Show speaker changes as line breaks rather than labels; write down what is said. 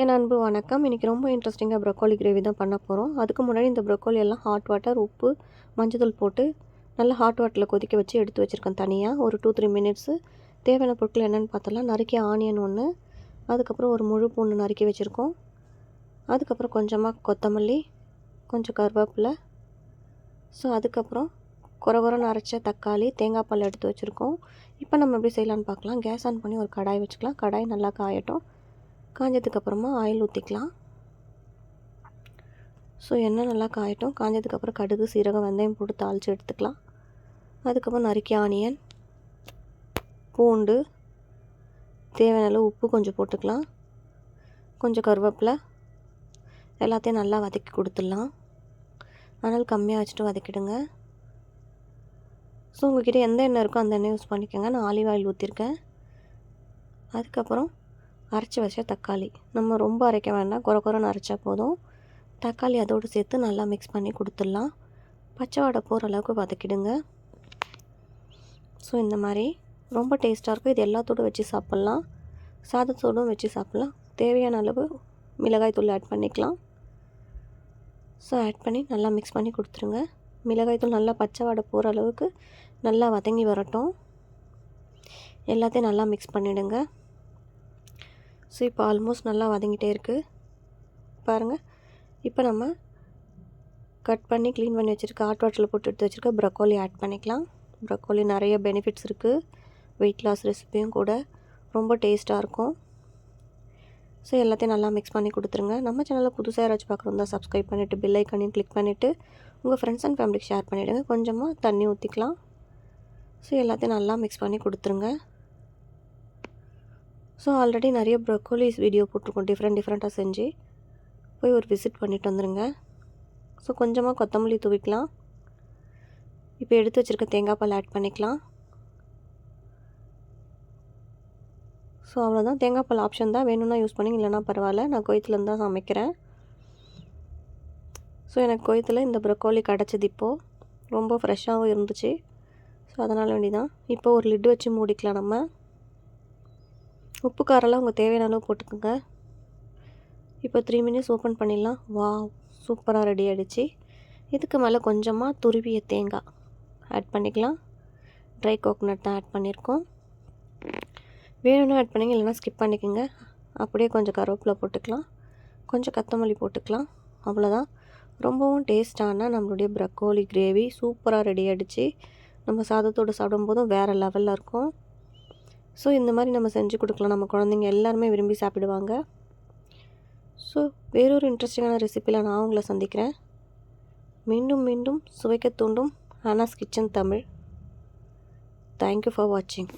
என் அன்பு வணக்கம். இன்றைக்கி ரொம்ப இன்ட்ரெஸ்டிங்காக ப்ரொக்கோலி கிரேவி தான் பண்ண போகிறோம் அதுக்கு முன்னாடி இந்த ப்ரொக்கோலி எல்லாம் ஹாட் வாட்டர் உப்பு மஞ்சள் போட்டு நல்லா ஹாட் வாட்டரில் கொதிக்க வச்சு எடுத்து வச்சுருக்கேன் தனியாக ஒரு டூ த்ரீ மினிட்ஸு தேவையான பொருட்கள் என்னென்னு பார்த்தலாம் நறுக்கிய ஆனியன் ஒன்று அதுக்கப்புறம் ஒரு முழு பூண்டு நறுக்கி வச்சுருக்கோம். அதுக்கப்புறம் கொஞ்சமாக கொத்தமல்லி கொஞ்சம் கருவேப்பிலை. ஸோ அதுக்கப்புறம் குறை குறைன்னு அரைச்ச தக்காளி தேங்காய் பால் எடுத்து வச்சுருக்கோம். இப்போ நம்ம எப்படி செய்யலான்னு பார்க்கலாம் கேஸ் ஆன் பண்ணி ஒரு கடாய் வச்சுக்கலாம். கடாய் நல்லா காயட்டும் காஞ்சதுக்கப்புறமா ஆயில் ஊற்றிக்கலாம் ஸோ எண்ணெய் நல்லா காயட்டும். காஞ்சதுக்கப்புறம் கடுகு சீரகம் வெந்தயம் போட்டு தாளித்து எடுத்துக்கலாம். அதுக்கப்புறம் நறுக்கி ஆனியன் பூண்டு தேவையான அளவு உப்பு கொஞ்சம் போட்டுக்கலாம். கொஞ்சம் கருவேப்பிலை எல்லாத்தையும் நல்லா வதக்கி கொடுத்துடலாம். ஆனால் கம்மியாக வச்சுட்டு வதக்கிடுங்க. ஸோ உங்கள்கிட்ட எந்த எண்ணெய் இருக்கோ அந்த எண்ணெய் யூஸ் பண்ணிக்கோங்க. நான் ஆலிவ் ஆயில் ஊற்றிருக்கேன் அதுக்கப்புறம் அரைச்சி வச்ச தக்காளி. நம்ம ரொம்ப அரைக்க வேண்டாம். குறை குறைன்னு அரைச்சா போதும். தக்காளி அதோடு சேர்த்து நல்லா மிக்ஸ் பண்ணி கொடுத்துடலாம். பச்சை வடை போகிற அளவுக்கு வதக்கிடுங்க. ஸோ இந்த மாதிரி ரொம்ப டேஸ்ட்டாக இருக்கும். இது எல்லாத்தோடும் வச்சு சாப்பிட்லாம். சாதத்தோடும் வச்சு சாப்பிட்லாம். தேவையான அளவு மிளகாய் தூள் ஆட் பண்ணிக்கலாம். ஸோ ஆட் பண்ணி நல்லா மிக்ஸ் பண்ணி கொடுத்துருங்க மிளகாய் தூள் நல்லா பச்சை வாடை போகிற அளவுக்கு நல்லா வதங்கி வரட்டும். எல்லாத்தையும் நல்லா மிக்ஸ் பண்ணிவிடுங்க ஸோ இப்போ ஆல்மோஸ்ட் நல்லா வதங்கிட்டே இருக்குது பாருங்கள் இப்போ நம்ம கட் பண்ணி க்ளீன் பண்ணி வச்சுருக்க ஹாட் வாட்டரில் போட்டு எடுத்து வச்சுருக்க ப்ரக்கோலி ஆட் பண்ணிக்கலாம். ப்ரக்கோலி நிறைய பெனிஃபிட்ஸ் இருக்குது வெயிட் லாஸ் ரெசிபியும் கூட ரொம்ப டேஸ்ட்டாக இருக்கும். ஸோ எல்லாத்தையும் நல்லா மிக்ஸ் பண்ணி கொடுத்துருங்க. நம்ம சேனலில் புதுசாக யாராச்சும் பார்க்குறோம் தான் சப்ஸ்கிரைப் பண்ணிவிட்டு பில் ஐக்கனையும் கிளிக் பண்ணிவிட்டு உங்கள் ஃப்ரெண்ட்ஸ் அண்ட் ஃபேமிலிக்கு ஷேர் பண்ணிவிடுங்க கொஞ்சமாக தண்ணி ஊற்றிக்கலாம் ஸோ எல்லாத்தையும் நல்லா மிக்ஸ் பண்ணி கொடுத்துருங்க. ஸோ ஆல்ரெடி நிறைய ப்ரொக்கோலிஸ் வீடியோ போட்டிருக்கோம். டிஃப்ரெண்ட் டிஃப்ரெண்ட்டாக செஞ்சு போய் ஒரு விசிட் பண்ணிட்டு வந்துடுங்க ஸோ கொஞ்சமாக கொத்தமல்லி தூவிக்கலாம். இப்போ எடுத்து வச்சுருக்க தேங்காய் பால் ஆட் பண்ணிக்கலாம். ஸோ அவ்வளோதான் தேங்காய் பால் ஆப்ஷன் தான். வேணும்னா யூஸ் பண்ணி இல்லைனா பரவாயில்ல. நான் கோயத்துலேருந்து தான் சமைக்கிறேன். ஸோ எனக்கு கோயத்தில் இந்த ப்ரொக்கோலி கிடச்சிது இப்போது ரொம்ப ஃப்ரெஷ்ஷாகவும் இருந்துச்சு. ஸோ அதனால் வேண்டி தான் இப்போ ஒரு லிட்டு வச்சு மூடிக்கலாம் நம்ம. உப்பு காரெல்லாம் உங்கள் தேவையான அளவு போட்டுக்கோங்க. இப்போ த்ரீ மினிட்ஸ் ஓப்பன் பண்ணிடலாம். வா சூப்பராக ரெடி ஆகிடுச்சு இதுக்கு மேலே கொஞ்சமாக துருவிய தேங்காய் ஆட் பண்ணிக்கலாம். ட்ரை கோகோனட் தான் ஆட் பண்ணியிருக்கோம் வேணும்னா ஆட் பண்ணிங்க இல்லைனா ஸ்கிப் பண்ணிக்கோங்க. அப்படியே கொஞ்சம் கருவேப்பிலை போட்டுக்கலாம். கொஞ்சம் கத்தமல்லி போட்டுக்கலாம். அவ்வளோதான் ரொம்பவும் டேஸ்டான நம்மளுடைய ப்ரக்கோலி கிரேவி சூப்பராக ரெடி ஆகிடுச்சு நம்ம சாதத்தோடு சாப்பிடும்போதும் வேறு லெவலில் இருக்கும். ஸோ இந்த மாதிரி நம்ம செஞ்சு கொடுக்கலாம். நம்ம குழந்தைங்க எல்லாருமே விரும்பி சாப்பிடுவாங்க. ஸோ வேறொரு இன்ட்ரெஸ்டிங்கான ரெசிப்பியில் நான் உங்களை சந்திக்கிறேன். மீண்டும் மீண்டும் சுவைக்க தூண்டும் Hana's kitchen Tamil. Thank you for வாட்சிங்